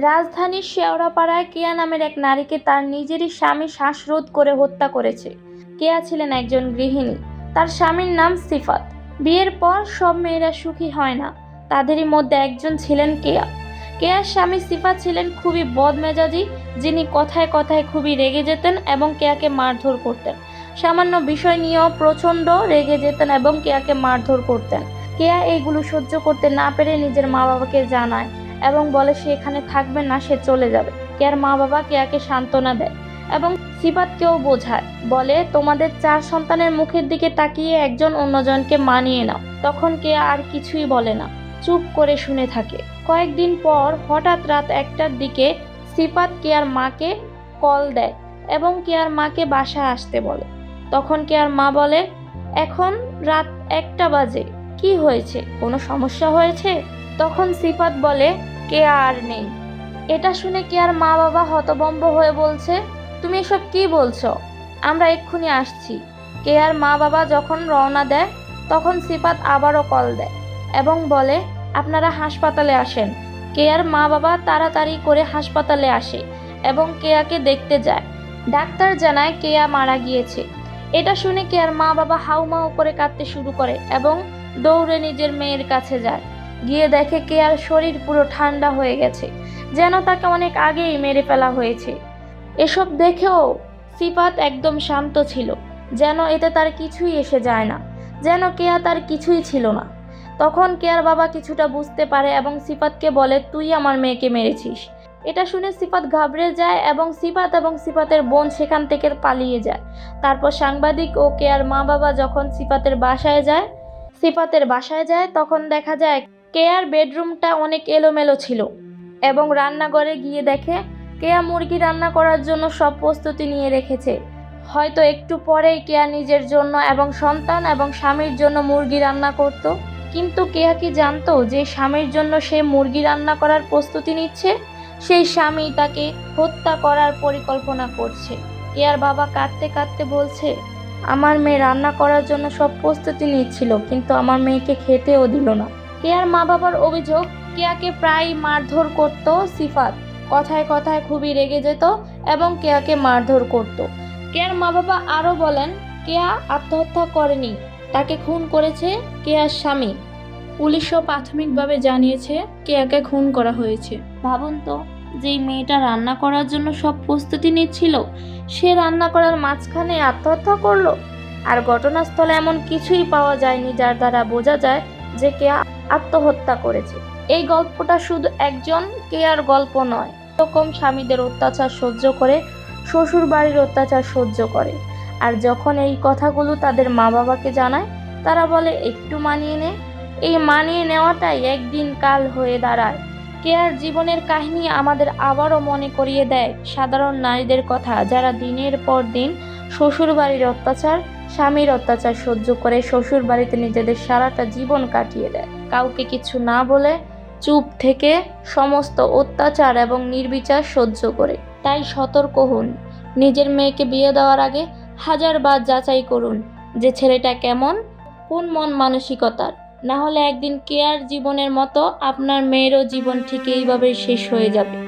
রাজধানীর শেওড়াপাড়ায় কেয়া নামের এক নারীকে তার নিজেরই স্বামী শ্বাসরোধ করে হত্যা করেছে। কেয়া ছিলেন একজন গৃহিণী। তার স্বামীর নাম সিফাত। বিয়ের পর সব মেয়েরা সুখী হয় না। তাদেরই মধ্যে একজন ছিলেন কেয়া। কেয়ার স্বামী সিফাত ছিলেন খুবই বদমেজাজি, যিনি কথায় কথায় খুবই রেগে যেতেন এবং কেয়াকে মারধর করতেন। সামান্য বিষয় নিয়েও প্রচণ্ড রেগে যেতেন এবং কেয়াকে মারধর করতেন। কেয়া এইগুলো সহ্য করতে না পেরে নিজের মা বাবাকে জানায় এবং বলে, সে এখানে থাকবে না, সে চলে যাবে। কেয়ার মা বাবা কেয়াকে সান্ত্বনা দেয়? এবং সিফাতকেও বোঝায়, বলে, তোমাদের চার সন্তানের মুখের দিকে তাকিয়ে একজন অন্যজনকে মানিয়ে নাও। তখন কেয়া আর কিছুই বলে না, চুপ করে শুনে থাকে। কয়েকদিন পর হঠাৎ রাত একটার দিকে সিফাত কেয়ার মাকে কল দেয় এবং কেয়ার মাকে বাসায় আসতে বলে। তখন কেয়ার মা বলে, এখন রাত একটা বাজে, কি হয়েছে? কোনো সমস্যা হয়েছে? তখন সিফাত বলে কেয়া আর নেই? এটা শুনে কেয়ার মা বাবা হতবম্ব হয়ে বলছে, তুমি এসব কি বলছো? আমরা এক্ষুনি আসছি। কেয়ার মা বাবা যখন রওনা দেয়, তখন সিফাত আবারও কল দেয় এবং বলে, আপনারা হাসপাতালে আসেন। কেয়ার মা বাবা তাড়াতাড়ি করে হাসপাতালে আসে এবং কেয়াকে দেখতে যায়। ডাক্তার জানায় কেয়া মারা গিয়েছে। এটা শুনে কেয়ার মা বাবা হাউমাউ করে কাঁদতে শুরু করে এবং দৌড়ে নিজের মেয়ের কাছে যায়। গিয়ে দেখে কেয়ার শরীর পুরো ঠান্ডা হয়ে গেছে, যেন তাকে অনেক আগেই মেরে ফেলা হয়েছে। এসব দেখেও সিফাত একদম শান্ত ছিল, যেন এতে তার কিছুই এসে যায় না, যেন কেয়া তার কিছুই ছিল না। তখন কেয়ার বাবা কিছুটা বুঝতে পারে এবং সিফাতকে বলে, তুই আমার মেয়েকে মেরেছিস। এটা শুনে সিফাত ঘাবড়ে যায় এবং সিফাত এবং সিফাতের বোন সেখান থেকে পালিয়ে যায়। তারপর সাংবাদিক ও কেয়ার মা বাবা যখন সিফাতের বাসায় যায়, সিফাতের বাসায় যায়, তখন দেখা যায় কেয়ার বেডরুমটা অনেক এলোমেলো ছিল এবং রান্নাঘরে গিয়ে দেখে কেয়া মুরগি রান্না করার জন্য সব প্রস্তুতি নিয়ে রেখেছে। হয়তো একটু পরেই কেয়া নিজের জন্য এবং সন্তান এবং স্বামীর জন্য মুরগি রান্না করত, কিন্তু কেয়া কি জানতো যে স্বামীর জন্য সে মুরগি রান্না করার প্রস্তুতি নিচ্ছে? সেই স্বামী তাকে হত্যা করার পরিকল্পনা করছে। কেয়ার বাবা কাঁদতে কাঁদতে বলছে, আমার মেয়ে রান্না করার জন্য সব প্রস্তুতি নিচ্ছিল, কিন্তু আমার মেয়েকে খেতেও দিল না। কেয়ার মা বাবার অভিযোগ, কেয়াকে প্রায় মারধর করত সিফাত। কথায় কথায় খুবই রেগে যেত এবং কেয়াকে মারধর করত। কেয়ার মা বাবা আরও বলেন, কেয়া আত্মহত্যা করেনি, তাকে খুন করেছে কেয়ার স্বামী। পুলিশও প্রাথমিকভাবে জানিয়েছে কেয়াকে খুন করা হয়েছে। ভাবুন তো, যেই মেয়েটা রান্না করার জন্য সব প্রস্তুতি নিচ্ছিল, সে রান্না করার মাঝখানে আত্মহত্যা করল? আর ঘটনাস্থলে এমন কিছুই পাওয়া যায়নি যার দ্বারা বোঝা যায় যে কেয়া আত্মহত্যা করেছে। এই গল্পটা শুধু একজন কেয়ার গল্প নয়, এরকম স্বামীদের অত্যাচার সহ্য করে শ্বশুর বাড়ির অত্যাচার সহ্য করে। আর যখন এই কথাগুলো তাদের মা বাবাকে জানায়, তারা বলে, একটু মানিয়ে নে। এই মানিয়ে নেওয়াটাই একদিন কাল হয়ে দাঁড়ায়। কেয়ার জীবনের কাহিনী আমাদের আবারও মনে করিয়ে দেয় সাধারণ নারীদের কথা, যারা দিনের পর দিন শ্বশুর বাড়ির অত্যাচার, স্বামীর অত্যাচার সহ্য করে শ্বশুর বাড়িতে নিজেদের সারাটা জীবন কাটিয়ে দেয়। কাউকে কিছু না বলে চুপ থেকে সমস্ত অত্যাচার এবং নির্বিচার সহ্য করে। তাই সতর্ক হন। নিজের মেয়েকে বিয়ে দেওয়ার আগে হাজারবার যাচাই করুন যে ছেলেটা কেমন, কোন মন মানসিকতার। না হলে একদিন কেয়ার জীবনের মতো আপনার মেয়েরও জীবন ঠিক এইভাবে শেষ হয়ে যাবে।